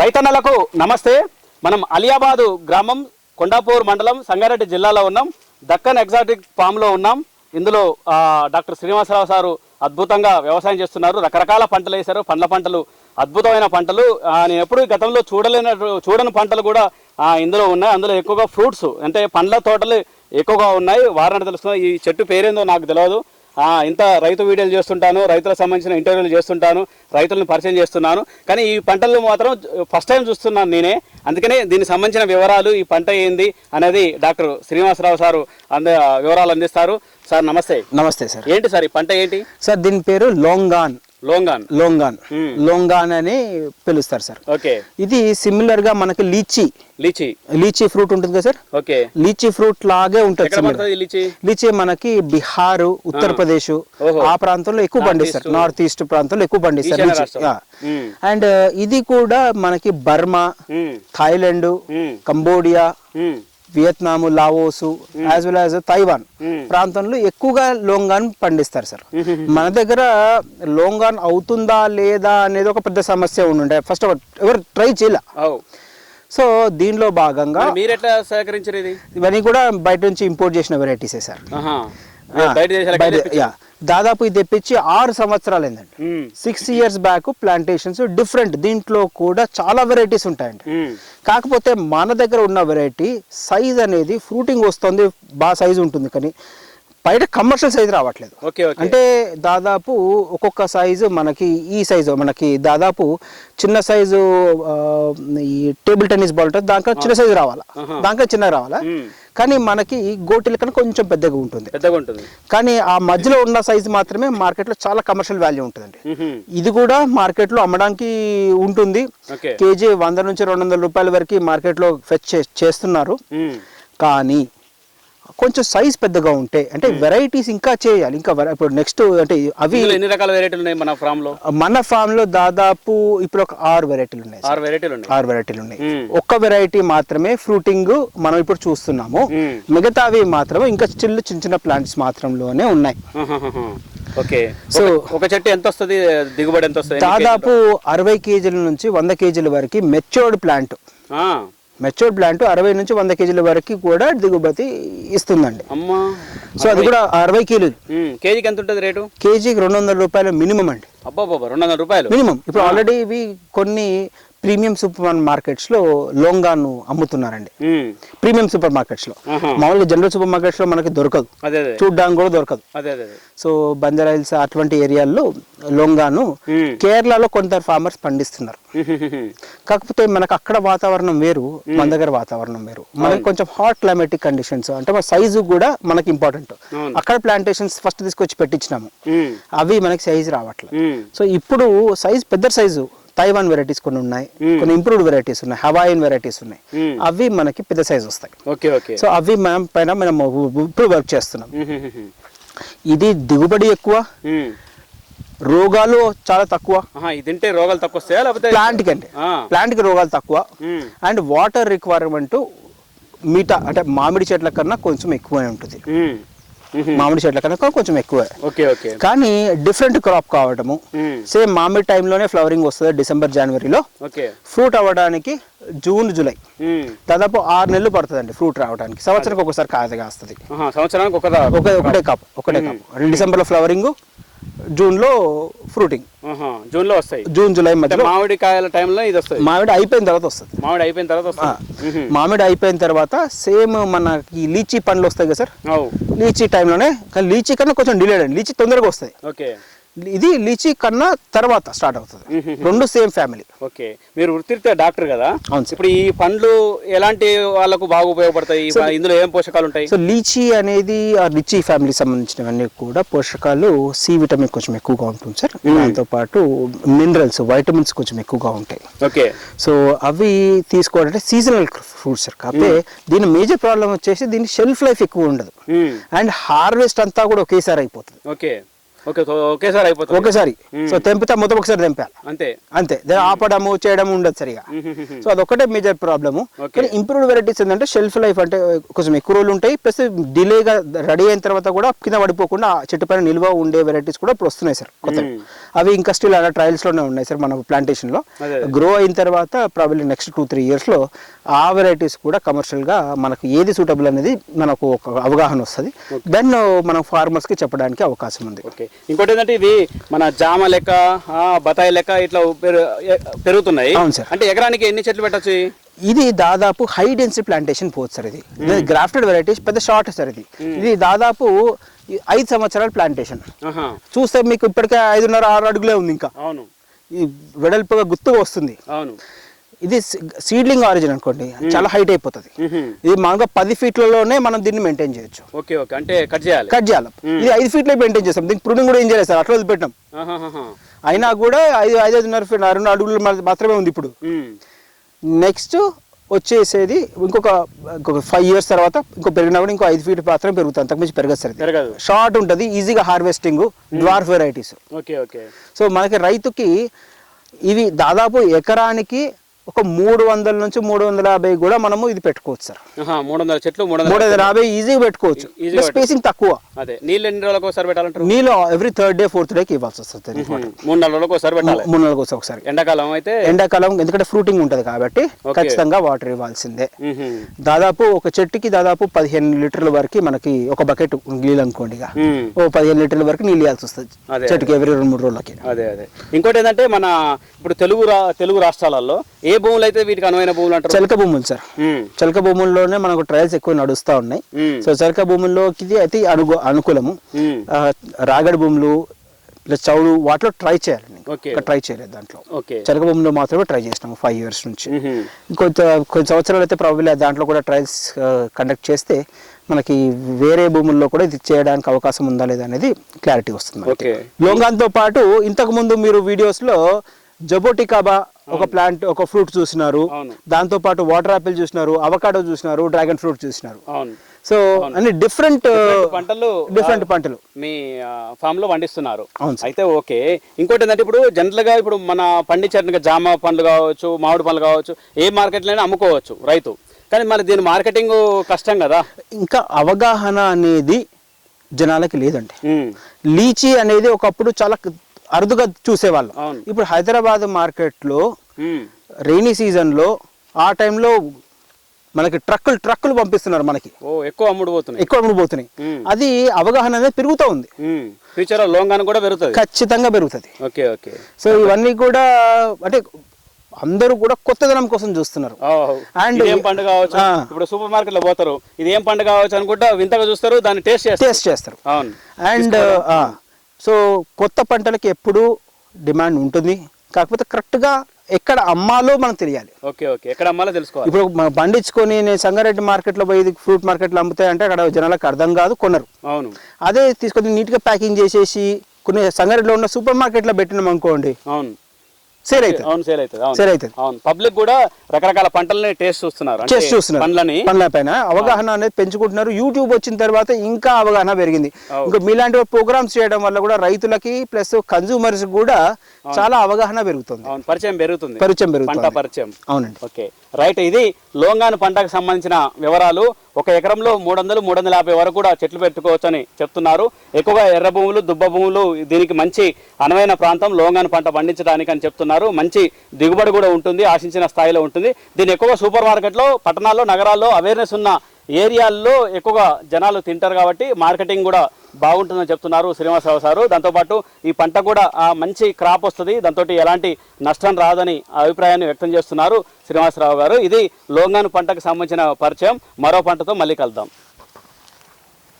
రైతన్నలకు నమస్తే. మనం అలియాబాదు గ్రామం కొండాపూర్ మండలం సంగారెడ్డి జిల్లాలో ఉన్నాం. దక్కన్ ఎగ్జాటిక్ ఫామ్లో ఉన్నాం. ఇందులో డాక్టర్ శ్రీనివాసరావు సారు అద్భుతంగా వ్యవసాయం చేస్తున్నారు. రకరకాల పంటలు వేశారు. పండ్ల పంటలు అద్భుతమైన పంటలు. నేను ఎప్పుడు గతంలో చూడలేన చూడని పంటలు కూడా ఇందులో ఉన్నాయి. అందులో ఎక్కువగా ఫ్రూట్స్ అంటే పండ్ల తోటలు ఎక్కువగా ఉన్నాయి. వారని తెలుస్తుంది ఈ చెట్టు పేరేందో నాకు తెలియదు. ఇంత రైతు వీడియోలు చేస్తుంటాను రైతులకు సంబంధించిన ఇంటర్వ్యూలు చేస్తుంటాను రైతులను పరిచయం చేస్తున్నాను. కానీ ఈ పంటలు మాత్రం ఫస్ట్ టైం చూస్తున్నాను నేనే. అందుకనే దీనికి సంబంధించిన వివరాలు ఈ పంట ఏంది అనేది డాక్టర్ శ్రీనివాసరావు సారు అంద వివరాలు అందిస్తారు. సార్ నమస్తే. నమస్తే సార్. ఏంటి సార్ ఈ పంట ఏంటి? సార్ దీని పేరు లోంగాన్. లోంగాన్. లోంగాన్. లోంగాన్ అని పిలుస్తారు సార్. ఓకే. ఇది సిమిలర్గా మనకి లీచీ. లీచి. లీచీ ఫ్రూట్ ఉంటుంది కదా సార్? ఓకే. లీచీ ఫ్రూట్ లాగే ఉంటుంది లీచి? లీచీ మనకి బీహార్ ఉత్తరప్రదేశ్. ఆ. ప్రాంతంలో ఎక్కువ పండిస్తారు. నార్త్ ఈస్ట్ ప్రాంతంలో ఎక్కువ పండిస్తారు. అండ్ ఇది కూడా మనకి Burma. Thailand. Cambodia. Vietnam Laos as well as Taiwan. ప్రాంతంలో ఎక్కువగా లోంగాన్ పండిస్తారు సార్. మన దగ్గర లోంగాన్ అవుతుందా లేదా అనేది ఒక పెద్ద సమస్య ఉండే ఫస్ట్ ఎవరు ట్రై చేయలే. సో దీనిలో భాగంగా మరి ఎట్లా సేకరించారు ఇది? ఇవన్నీ కూడా బయట నుంచి ఇంపోర్ట్ చేసిన వెరైటీసే సార్. దాదాపు ఇది తెప్పించి ఆరు సంవత్సరాలు మ్మ్. Six years back plantations different దీంట్లో కూడా చాలా వెరైటీస్ ఉంటాయండి. కాకపోతే మన దగ్గర ఉన్న వెరైటీ సైజ్ అనేది ఫ్రూటింగ్ వస్తుంది బాగా సైజ్ ఉంటుంది. కానీ బయట కమర్షియల్ సైజ్ రావట్లేదు. ఓకే అంటే దాదాపు ఒక్కొక్క సైజు మనకి ఈ సైజు మనకి దాదాపు చిన్న సైజు ఈ టేబుల్ టెన్నిస్ బాల్ ఉంటుంది. దాంట్లో చిన్న సైజు రావాలా. దాంట్లో చిన్న రావాలా. కానీ మనకి గోటిల కన్నా కొంచెం పెద్దగా ఉంటుంది. పెద్దగా ఉంటుంది. కానీ ఆ మధ్యలో ఉన్న సైజు మాత్రమే మార్కెట్లో చాలా కమర్షియల్ వాల్యూ ఉంటుందండి. మ్హూ. ఇది కూడా మార్కెట్లో అమ్మడానికి ఉంటుంది. కేజీ వంద నుంచి రెండు వందల రూపాయల వరకు మార్కెట్లో ఫెచ్ చేస్తున్నారు. కానీ కొంచెం సైజ్ పెద్దగా ఉంటే అంటే వెరైటీస్ ఇంకా చేయాలి. ఇంకా ఇప్పుడు నెక్స్ట్ అంటే అవి ఎన్ని రకాల వెరైటీలు ఉన్నాయి మన ఫామ్లో? మన ఫామ్లో దాదాపు ఇప్పుడు ఒక ఆరు వెరైటీలు ఉన్నాయి. ఆరు వెరైటీలు ఉన్నాయి. ఆరు వెరైటీలు ఉన్నాయి. ఒక్క వెరైటీ మాత్రమే ఫ్రూటింగ్ మనం ఇప్పుడు చూస్తున్నాము. మ్మ్. మిగతావి మాత్రం ఇంకా చిన్న చిన్న చిన్న ప్లాంట్స్ మాత్రంలోనే ఉన్నాయి. ఓకే. సో ఒక- చెట్టు ఎంత వస్తుంది? దిగుబడి ఎంత వస్తుంది? దాదాపు అరవై కేజీల నుంచి వంద కేజీల వరకు మెచ్యూర్డ్ ప్లాంట్ మెచ్యూర్డ్ ప్లాంట్ అరవై నుంచి వంద కేజీల వరకు కూడా దిగుబడి ఇస్తుందండి. అమ్మా సో అది కూడా అరవై మ్మ్. కేజీకి ఎంత ఉంటుంది రేటు? కేజీకి రెండు వందల రూపాయలు మినిమం అండి. అబ్బా బాబా రెండు వందల రూపాయలు. మినిమం. ఇప్పుడు ఆల్రెడీ ఇవి కొన్ని ప్రీమియం సూపర్ మార్కెట్స్లో లోంగాను అమ్ముతున్నారండి మ్మ్. ప్రీమియం సూపర్ మార్కెట్స్లో ఆహా. మామూలుగా జనరల్ సూపర్ మార్కెట్స్లో మనకి దొరకదు చూడ్డానికి కూడా దొరకదు సో బంజారా హిల్స్ అటువంటి ఏరియాల్లో లోంగాను. కేరళలో కొందరు ఫార్మర్స్ పండిస్తున్నారు. కాకపోతే మనకు అక్కడ వాతావరణం వేరు మన దగ్గర వాతావరణం వేరు మనకి కొంచెం హాట్ క్లైమేటిక్ కండిషన్స్ అంటే మన సైజు కూడా మనకి ఇంపార్టెంట్. అక్కడ ప్లాంటేషన్స్ ఫస్ట్ తీసుకొచ్చి పెట్టించినాము. అవి మనకి సైజ్ రావట్లేదు. సో ఇప్పుడు సైజ్ పెద్ద సైజు తైవాన్ వెరైటీస్ కొన్ని ఉన్నాయి మ్మ్. కొన్ని ఇంప్రూవ్డ్ వెరైటీస్ ఉన్నాయి హవాయిన్ వెరైటీస్ ఉన్నాయి మ్మ్. అవి మనకి పెద్ద సైజ్ వస్తాయి ఓకే ఓకే సో అవి మనం పైన మనం ఇప్పుడు వర్క్ చేస్తున్నాం మ్మ్. ఇది దిగుబడి ఎక్కువ. రోగాలు చాలా తక్కువ తింటే రోగాలు తక్కువ వస్తాయా లేకపోతే ప్లాంట్కి అంటే. ప్లాంట్కి రోగాలు తక్కువ. అండ్ వాటర్ రిక్వైర్మెంట్ మీటా అంటే మామిడి చెట్ల కన్నా కొంచెం ఎక్కువనే ఉంటుంది. మామిడి చెట్ల కన్నా కొంచెం ఎక్కువే. కానీ డిఫరెంట్ క్రాప్ కావడము మ్మ్. సేమ్ మామిడి టైంలోనే ఫ్లవరింగ్ వస్తుంది డిసెంబర్ జనవరిలో ఫ్రూట్ అవ్వడానికి జూన్ జూలై. దాదాపు ఆరు నెలలు పడుతుందండి ఫ్రూట్ రావడానికి సంవత్సరానికి ఒకసారి కాయ కాస్తుంది. సంవత్సరానికి ఒక ఒక ఒకటే కాపు ఒకటే కాపు డిసెంబర్లో ఫ్లవరింగ్ జూన్లో ఫ్రూటింగ్. జూన్లో వస్తాయి. జూన్ జూలై అంటే మధ్యలో మామిడి కాయల టైంలో ఇది వస్తాయి మామిడి అయిపోయిన తర్వాత వస్తుంది. మామిడి అయిపోయిన తర్వాత వస్తుంది. మ్మ్. మామిడి అయిపోయిన తర్వాత సేమ్ మనకి లీచీ పండ్లు వస్తాయి కదా సార్? లీచీ టైంలోనే కానీ లీచీ కన్నా కొంచెం డిలేడ్ అండి. లీచీ తొందరగా వస్తాయి. ఓకే. ఇది లీచీ కన్నా తర్వాత స్టార్ట్ అవుతుంది. రెండు సేమ్ ఫ్యామిలీ. ఓకే. మీరు వృత్తిరీత్యా డాక్టర్ కదా? అవును ఇప్పుడు ఈ పండ్లు ఎలాంటి వాళ్ళకు బాగా ఉపయోగపడతాయి? ఇందులో ఏం పోషకాలు ఉంటాయి? సో లీచీ అనేది ఆ లీచీ ఫ్యామిలీకి సంబంధించినవన్నీ కూడా పోషకాలు సి విటమిన్ కొంచెం ఎక్కువగా ఉంటుంది సార్ దాంతో పాటు మినరల్స్ వైటమిన్స్ కొంచెం ఎక్కువగా ఉంటాయి. ఓకే. సో అవి తీసుకోవాలంటే సీజనల్ ఫ్రూట్స్ సార్ కాకపోతే దీని మేజర్ ప్రాబ్లం వచ్చేసి దీని షెల్ఫ్ లైఫ్ ఎక్కువ ఉండదు. అండ్ హార్వెస్ట్ అంతా కూడా ఒకేసారి అయిపోతుంది. ఓకే. ఓకే ఒకేసారి అయిపోతుంది. ఒకేసారి. సో తెంపితే మొత్తం ఒకసారి తెంపాలి. అంతే. అంతే. ఆపడము చేయడం ఉండదు సరిగా. సో అదొకటే మేజర్ ప్రాబ్లము కానీ ఇంప్రూవ్డ్ వెరైటీస్ ఏంటంటే షెల్ఫ్ లైఫ్ అంటే కొంచెం ఎక్కువ రోజులు ఉంటాయి. ప్లస్ డిలేగా రెడీ అయిన తర్వాత కూడా కింద పడిపోకుండా చెట్టు పైన నిల్వ ఉండే వెరైటీస్ కూడా ఇప్పుడు వస్తున్నాయి సార్ కొత్త అవి ఇంకా స్టిల్ అలా ట్రయల్స్లోనే ఉన్నాయి సార్ మన ప్లాంటేషన్లో. అదే. గ్రో అయిన తర్వాత ప్రాబ్లీ నెక్స్ట్ టూ త్రీ ఇయర్స్లో ఆ వెరైటీస్ కూడా కమర్షియల్గా మనకు ఏది సూటబుల్ అనేది మనకు ఒక అవగాహన వస్తుంది. దెన్ మనం ఫార్మర్స్కి చెప్పడానికి అవకాశం ఉంది. ఓకే. ఇంకోటి ఏంటంటే ఇది మన జామ లెక్క ఆ, బత్తాయి లెక్క ఇట్లా పెరుగుతున్నాయి. అవును సార్. అంటే ఎకరానికి ఎన్ని చెట్లు పెట్టచ్చు? ఇది దాదాపు హై డెన్సిటీ ప్లాంటేషన్ పోతుంది సార్ ఇది. గ్రాఫ్టెడ్ వెరైటీస్ పెద్ద షార్ట్ సార్ ఇది. ఇది దాదాపు ఐదు సంవత్సరాల ప్లాంటేషన్. చూస్తే మీకు ఇప్పటికే ఐదున్నర ఆరు అడుగులే ఉంది ఇంకా. అవును. ఈ వెడల్పుగా గుర్తుగా వస్తుంది. అవును. ఇది సీడ్లింగ్ ఆరిజిన్ అనుకోండి చాలా హైట్ అయిపోతుంది. ఇది మామూలుగా పది ఫీట్లలోనే మనం దీన్ని మెయింటైన్ చేయొచ్చు. ఓకే ఓకే అంటే కట్ చేయాలి. కట్ చేయాలి. ఇది ఐదు ఫీట్లో మెయింటైన్ చేస్తాం. దీనికి ప్రూనింగ్ కూడా ఏం చేయలేదు సార్? అట్లా వదిలిపెట్టాం. అయినా కూడా ఐదు ఐదు ఐదున్నర ఫీట్ రెండు అడుగులు మాత్రమే ఉంది ఇప్పుడు. నెక్స్ట్ వచ్చేసేది ఇంకొక ఇంకొక ఫైవ్ ఇయర్స్ తర్వాత ఇంకో పెరిగినా కూడా ఇంకో ఐదు ఫీట్ మాత్రమే పెరుగుతుంది. అంతకుమించి పెరగదు సార్ షార్ట్ ఉంటుంది ఈజీగా harvesting dwarf varieties okay okay. So మనకి రైతుకి ఇవి దాదాపు ఎకరానికి ఒక మూడు వందల నుంచి మూడు వందల యాభై కూడా మనము ఇది పెట్టుకోవచ్చు సార్. మూడు వందల చెట్లు మూడు వందల యాభై. ఈజీగా పెట్టుకోవచ్చు. స్పేసింగ్ తక్కువ. అదే నీళ్ళు ఎన్ని రోజులకు ఒకసారి పెట్టాలంటారు? నీళ్ళు ఎవ్రీ థర్డ్ డే ఫోర్త్ డేకి ఇవ్వాల్సి వస్తుంది మూడు నాలుగు రోజులకు ఒకసారి పెట్టాలి. మూడు నెలలకు ఒకసారి ఒకసారి. ఎండాకాలం అయితే ఎండాకాలం ఎందుకంటే ఫ్రూటింగ్ ఉంటుంది కాబట్టి. ఖచ్చితంగా వాటర్ ఇవ్వాల్సిందే. దాదాపు ఒక చెట్టుకి దాదాపు పదిహేను లీటర్ల వరకు మనకి ఒక బకెట్ నీళ్ళు అనుకోండి ఓ పదిహేను లీటర్ల వరకు నీళ్ళు ఇవ్వాల్సి వస్తుంది చెట్టుకి ఎవరి రెండు మూడు రోజులకి. అదే అదే. ఇంకోటి ఏంటంటే మన ఇప్పుడు తెలుగు తెలుగు రాష్ట్రాలలో ఏ భూములు అయితే వీటికి అనువైన భూములు అంటారు? చలక భూములు సార్. చలక భూముల్లోనే మనకు ట్రయల్స్ ఎక్కువ నడుస్తూ ఉన్నాయి. సో చలక భూముల్లోకి ఇది అయితే అనుగు అనుకూలము. రాగడి భూములు చౌడు వాటిలో ట్రై చేయాలండి ట్రై చేయలేదు దాంట్లో. చలక భూమిలో మాత్రమే ట్రై చేసినాము ఫైవ్ ఇయర్స్ నుంచి. కొంత కొన్ని సంవత్సరాలు అయితే ప్రాబ్లీ దాంట్లో కూడా ట్రయల్స్ కండక్ట్ చేస్తే మనకి వేరే భూముల్లో కూడా ఇది చేయడానికి అవకాశం ఉందా లేదా అనేది క్లారిటీ వస్తుంది లోంగాన్తో పాటు ఇంతకు ముందు మీరు వీడియోస్లో జబోటికాబా ఒక ప్లాంట్ ఒక ఫ్రూట్ చూసినారు. దాంతో పాటు వాటర్ ఆపిల్ చూసినారు అవకాడో చూసినారు డ్రాగన్ ఫ్రూట్ చూసినారు. అవును. సో అన్ని డిఫరెంట్ పంటలు డిఫరెంట్ పంటలు. మీ ఫామ్లో పండిస్తున్నారు. అయితే ఓకే. ఇంకోటి ఏంటంటే ఇప్పుడు జనరల్గా ఇప్పుడు మన పండించిన జామ పండ్లు కావచ్చు మామిడి పండ్లు కావచ్చు ఏ మార్కెట్లైనా అమ్ముకోవచ్చు రైతు. కానీ మరి దీని మార్కెటింగ్ కష్టం కదా. ఇంకా అవగాహన అనేది జనాలకి లేదండి. లీచీ అనేది ఒకప్పుడు చాలా అరుదుగా చూసేవాళ్ళం. ఇప్పుడు హైదరాబాద్ మార్కెట్లో రైనీ సీజన్లో ఆ టైంలో మనకి ట్రక్కులు ట్రక్కులు పంపిస్తున్నారు మనకి. ఎక్కువ అమ్ముడు పోతున్నాయి. ఎక్కువ అమ్ముడుపోతున్నాయి అది అవగాహన అనేది పెరుగుతూ ఉంది. ఫ్యూచర్లో లోంగాన్ కూడా పెరుగుతుంది. ఖచ్చితంగా పెరుగుతుంది. Okay okay. సో ఇవన్నీ కూడా అంటే అందరూ కూడా కొత్తదనం కోసం చూస్తున్నారు. అండ్ ఏం పండు కావచ్చు. ఇప్పుడు సూపర్ మార్కెట్లో పోతారు. ఇది ఏం పండు కావచ్చు అనుకుంటా వింతగా చూస్తారు దాన్ని టేస్ట్ చేస్తారు. టేస్ట్ చేస్తారు. అవును. అండ్ సో కొత్త పంటలకి ఎప్పుడూ డిమాండ్ ఉంటుంది. కాకపోతే కరెక్ట్గా ఎక్కడ అమ్మాలో మనకు తెలియాలి. Okay okay. ఎక్కడ అమ్మాలో తెలుసుకోవాలి. ఇప్పుడు మనం పండించుకొని నేను సంగారెడ్డి మార్కెట్లో పోయి ఫ్రూట్ మార్కెట్లో అమ్ముతాయి అంటే అక్కడ జనాలకు అర్థం కాదు కొనరు. అవును. అదే తీసుకొని నీట్గా ప్యాకింగ్ చేసేసి కొన్ని సంగారెడ్డిలో ఉన్న సూపర్ మార్కెట్లో పెట్టినాం అనుకోండి. అవును. సేల్ అవుతుంది. అవును సేల్ అవుతుంది అవును. సేల్ అవుతుంది. అవును. పబ్లిక్ కూడా రకరకాల పంటలని టేస్ట్ చూస్తున్నారు. చేసి చూస్తున్నారు. పండ్లని. పండ్ల పైన అవగాహన అనేది పెంచుకుంటున్నారు. యూట్యూబ్ వచ్చిన తర్వాత ఇంకా అవగాహన పెరిగింది. ఇంకా మీలాంటి ప్రోగ్రామ్స్ చేయడం వల్ల కూడా రైతులకి ప్లస్ కన్సూమర్స్ కూడా చాలా అవగాహన పెరుగుతుంది. అవును పరిచయం పెరుగుతుంది. పరిచయం పంట పెరుగుతుంది. పరిచయం. అవునండి. ఓకే. రైట్ ఇది లోంగాను పంటకు సంబంధించిన వివరాలు. ఒక ఎకరంలో మూడు వందలు మూడు వందల యాభై వరకు కూడా చెట్లు పెట్టుకోవచ్చని చెప్తున్నారు. ఎక్కువగా ఎర్ర భూములు దుబ్బ భూములు దీనికి మంచి అనువైన ప్రాంతం లోంగాను పంట పండించడానికి అని చెప్తున్నారు. మంచి దిగుబడి కూడా ఉంటుంది ఆశించిన స్థాయిలో ఉంటుంది. దీన్ని ఎక్కువగా సూపర్ మార్కెట్లో పట్టణాల్లో నగరాల్లో అవేర్నెస్ ఉన్న ఏరియాల్లో ఎక్కువగా జనాలు తింటారు కాబట్టి మార్కెటింగ్ కూడా బాగుంటుందని చెప్తున్నారు శ్రీనివాసరావు సారు. దాంతోపాటు ఈ పంట కూడా మంచి క్రాప్ వస్తుంది. దాంతో ఎలాంటి నష్టం రాదని అభిప్రాయాన్ని వ్యక్తం చేస్తున్నారు శ్రీనివాసరావు గారు. ఇది లోంగాను పంటకు సంబంధించిన పరిచయం. మరో పంటతో మళ్ళీ కలుద్దాం.